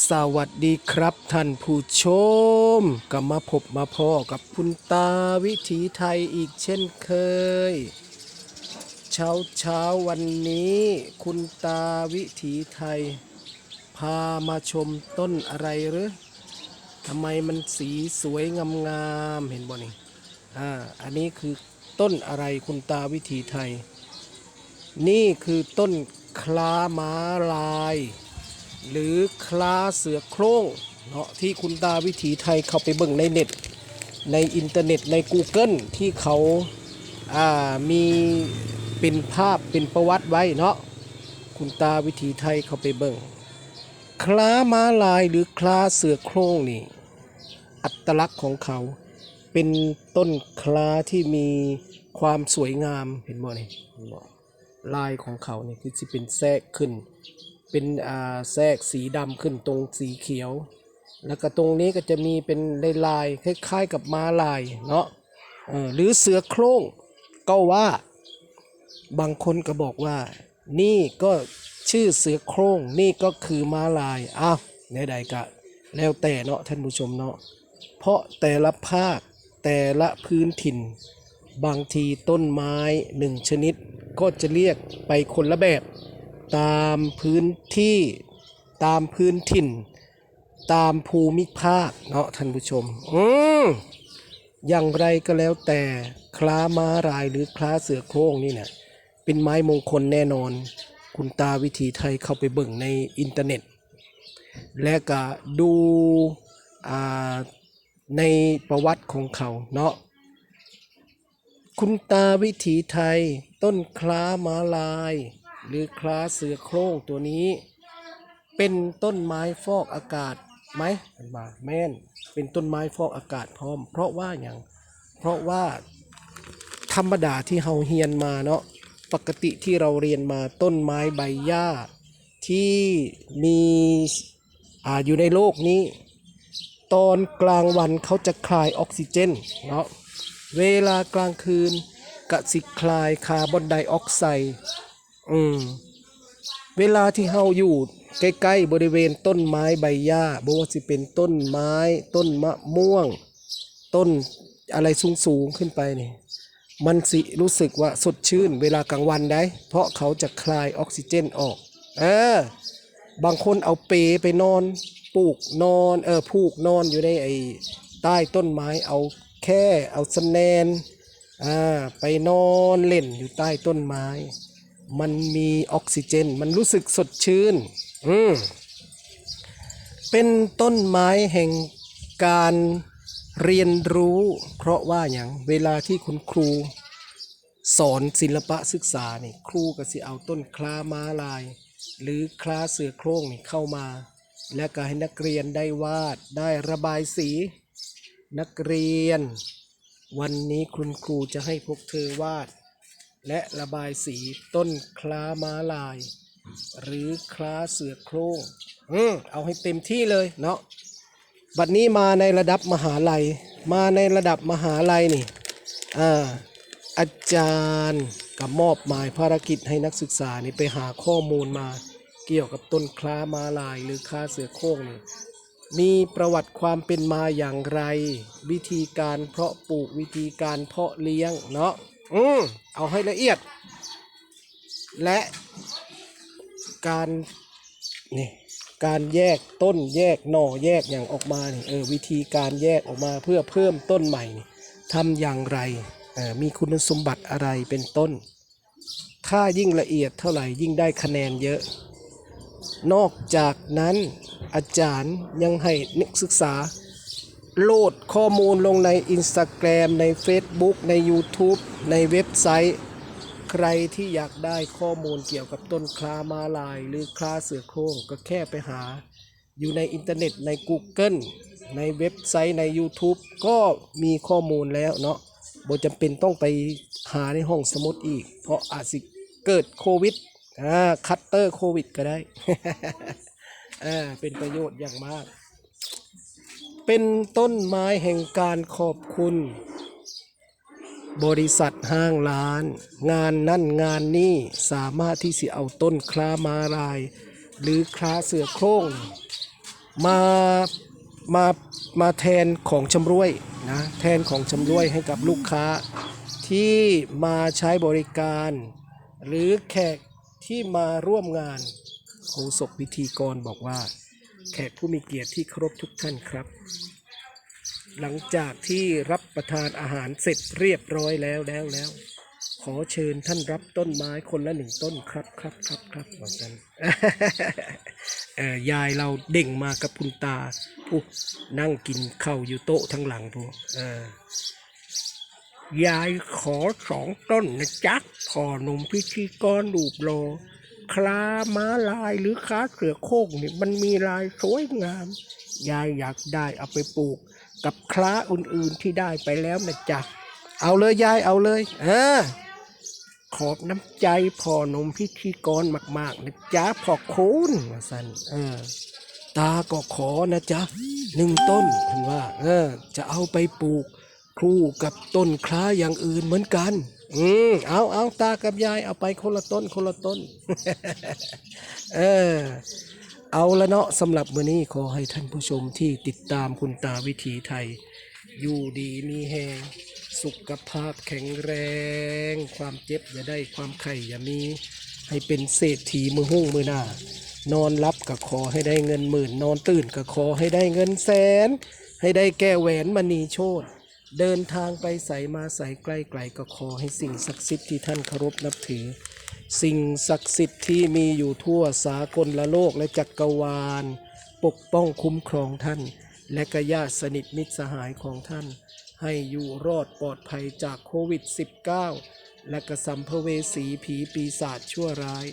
สวัสดีครับท่านผู้ชมกลับมาพบมาพ่อกับคุณตาวิถีไทยอีกเช่นเคย เช้าเช้าวันนี้คุณตาวิถีไทย พามาชมต้นอะไรหรือทำไมมันสีสวยงามๆเห็นบ่นี่อ่าอันนี้คือต้นอะไรคุณตาวิถีไทย นี่คือต้นคลาม้าลาย หรือคลาเสือโคร่งเนาะที่คุณตาวิถีไทยเข้าไปเบิ่งในเน็ต ในอินเทอร์เน็ตใน Google ที่เขาอ่ามีเป็นภาพเป็นประวัติไว้เนาะคุณตาวิถีไทยเขาไปเบิ่งคลาม้าลายหรือคลาเสือโคร่งนี่อัตลักษณ์ของเขาเป็นต้นคลาที่มีความสวยงามเห็นบ่นี่เนบ่ลายของเขาเนี่ยคือสิเป็นแทรกขึ้น เป็นอ่าแทรกสีดำขึ้นตรงสีเขียว แล้วก็ตรงนี้ก็จะมีเป็นลายลายๆคล้ายๆกับม้าลายเนาะเออหรือเสือโคร่งก็ว่า บางคนก็บอกว่า นี่ก็ชื่อเสือโคร่งนี่ก็คือม้าลายอ้าวในใดก็แล้วแต่เนาะท่านผู้ชมเนาะเพราะแต่ละภาคแต่ละพื้นถิ่น บางทีต้นไม้หนึ่งชนิด ก็จะเรียกไปคนละแบบ ตามพื้นที่ตามพื้นถิ่น ตามภูมิภาคเนาะท่านผู้ชม อืมอย่างไรก็แล้วแต่คล้าม้ารายหรือคล้าเสือโคร่งนี่เนี่ยเป็นไม้มงคลแน่นอน คุณตาวิถีไทยเข้าไปเบิ่งในอินเทอร์เน็ต และก็ดูในประวัติของเขาเนาะคุณตาวิถีไทยต้นคล้าม้าลาย หรือคล้าเสือโคร่งตัวนี้ เป็นต้นไม้ฟอกอากาศไหมเป็นว่าแม่น เป็นต้นไม้ฟอกอากาศพร้อม เพราะว่าอย่างเพราะว่าธรรมดาที่เฮาเฮียนมาเนาะปกติที่เราเรียนมาต้นไม้ใบหญ้า ที่มีออยู่ในโลกนี้ ตอนกลางวันเขาจะคลายออกซิเจนเนาะเวลากลางคืนกะสิคลายคาร์บอนไดออกไซด์ อืมเวลาที่เฮาอยู่ใกล้ๆบริเวณต้นไม้ใบหญ้าบ่ว่าสิเป็นต้นไม้ ต้นมะม่วง ต้นอะไรสูงๆขึ้นไปนี่มันสิรู้สึกว่าสดชื่นเวลากลางวันได้ เพราะเขาจะคลายออกซิเจนออก เออ บางคนเอาเปไปนอนปลูกนอนเออผูกนอนอยู่ในไอ้ใต้ต้นไม้เอาแค่เอาสแนนอ่าไปนอนเล่นอยู่ใต้ต้นไม้ มันมีออกซิเจน มันรู้สึกสดชื่น อืม เป็นต้นไม้แห่งการเรียนรู้ เพราะว่าอย่างเวลาที่คุณครู สอนศิลปะศึกษานี่ครูก็สิเอาต้นคล้าม้าลาย หรือคล้าเสือโคร่งนี่เข้ามา และก็ให้นักเรียนได้วาดได้ระบายสี นักเรียน วันนี้คุณครูจะให้พวกเธอวาด และระบายสีต้นคล้าม้าลาย หรือคล้าเสือโคร่งอืมเอาให้เต็มที่เลยเนาะบัดนี้มาในระดับมหาลัย มาในระดับมหาลัยนี่อ่าอาจารย์กับมอบหมายภารกิจให้นักศึกษานี่ไปหาข้อมูลมา เกี่ยวกับต้นคล้ามาลายหรือคล้าเสือโคร่งนี่ มีประวัติความเป็นมาอย่างไร วิธีการเพาะปลูกวิธีการเพาะเลี้ยงเนาะอืมเอาให้ละเอียด และการนี่การแยกต้นแยกหน่อแยกอย่างออกมานี่เออวิธีการแยกออกมาเพื่อเพิ่มต้นใหม่นี่ทำอย่างไรเออมีคุณสมบัติอะไรเป็นต้น ถ้ายิ่งละเอียดเท่าไหร่ยิ่งได้คะแนนเยอะ นอกจากนั้นอาจารย์ยังให้นักศึกษา โหลดข้อมูลลงใน Instagram ใน Facebook ใน YouTube ในเว็บไซต์ ใครที่อยากได้ข้อมูลเกี่ยวกับต้นคลามาลาย หรือคลาเสือโคร่งก็แค่ไปหา อยู่ในอินเทอร์เน็ตใน Google ในเว็บไซต์ใน YouTube ก็มีข้อมูลแล้วเนาะบ่จำเป็นต้องไปหาในห้องสมุดอีก เพราะอาจสิเกิดโควิด อ่าคัตเตอร์โควิดก็ได้อ่าเป็นประโยชน์อย่างมาก เป็นต้นไม้แห่งการขอบคุณ บริษัทห้างร้าน งานนั่นงานนี่สามารถที่สิเอาต้นคลามาลาย หรือคลาเสือโคร่งมามามาแทนของชำร่วยนะแทนของชำร่วยให้กับลูกค้าที่มาใช้บริการ หรือแขก ที่มาร่วมงานโฆษกพิธีกรบอกว่า แขกผู้มีเกียรติที่เคารพทุกท่านครับ หลังจากที่รับประทานอาหารเสร็จเรียบร้อยแล้วแล้วแล้ว ขอเชิญท่านรับต้นไม้คนละหนึ่งต้นครับครับครับครับว่ากันเอ่อยายเราเด่งมากับคุณตาผู้นั่งกินข้าวอยู่โต๊ะทั้งหลังผู้เออ ยายขอสองต้นนะจ๊ะพ่อหนุ่มพิธีกรรูปโลอคลาม้าลายหรือค้าเสือโคร่งนี่มันมีลายสวยงาม ยายอยากได้เอาไปปลูก กับคล้าอื่นๆที่ได้ไปแล้วนะจ๊ะเอาเลยยายเอาเลยเออขอบน้ำใจพ่อหนมพิธีกรมาก ๆ นะจ๊ะพ่อคุณว่าสันเออ ตาก็ขอนะจ๊ะหนึ่งต้นถึงว่า เออ จะเอาไปปลูก คู่กับต้นคล้าอย่างอื่นเหมือนกัน อืมเอาเอาตากับยายเอาไปคนละต้นคนละต้น เออ เอาละเนาะสำหรับมื้อนี้ขอให้ท่านผู้ชมที่ติดตามคุณตาวิถีไทย อยู่ดีมีแหงสุขภาพแข็งแรง ความเจ็บอย่าได้ความไข่อย่ามี ให้เป็นเศรษฐีมือหุ้งมือหน้านอนรับก็ขอให้ได้เงินหมื่น นอนตื่นก็ขอให้ได้เงินแสน ให้ได้แก้แหวนมณีโชต เดินทางไปใส่มาใส่ใกล้ไกลก็ขอให้สิ่งศักดิ์สิทธิ์ที่ท่านเคารพนับถือ สิ่งศักดิ์สิทธิ์ที่มีอยู่ทั่วสากลละโลกและจักรวาล ปกป้องคุ้มครองท่าน และก็ญาติสนิทมิตรสหายของท่าน ให้อยู่รอดปลอดภัยจากโควิด -19 และกระสัมภเวสีผีปีศาจชั่วร้าย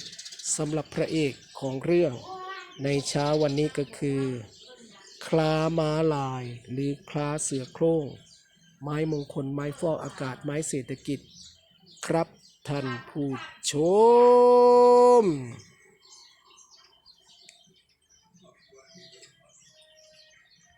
สำหรับพระเอกของเรื่อง ในเช้าวันนี้ก็คือ คลาม้าลายหรือคลาเสือโคร่ง ไม้มงคล ไม้ฟอกอากาศ ไม้เศรษฐกิจ ครับท่านผู้ชม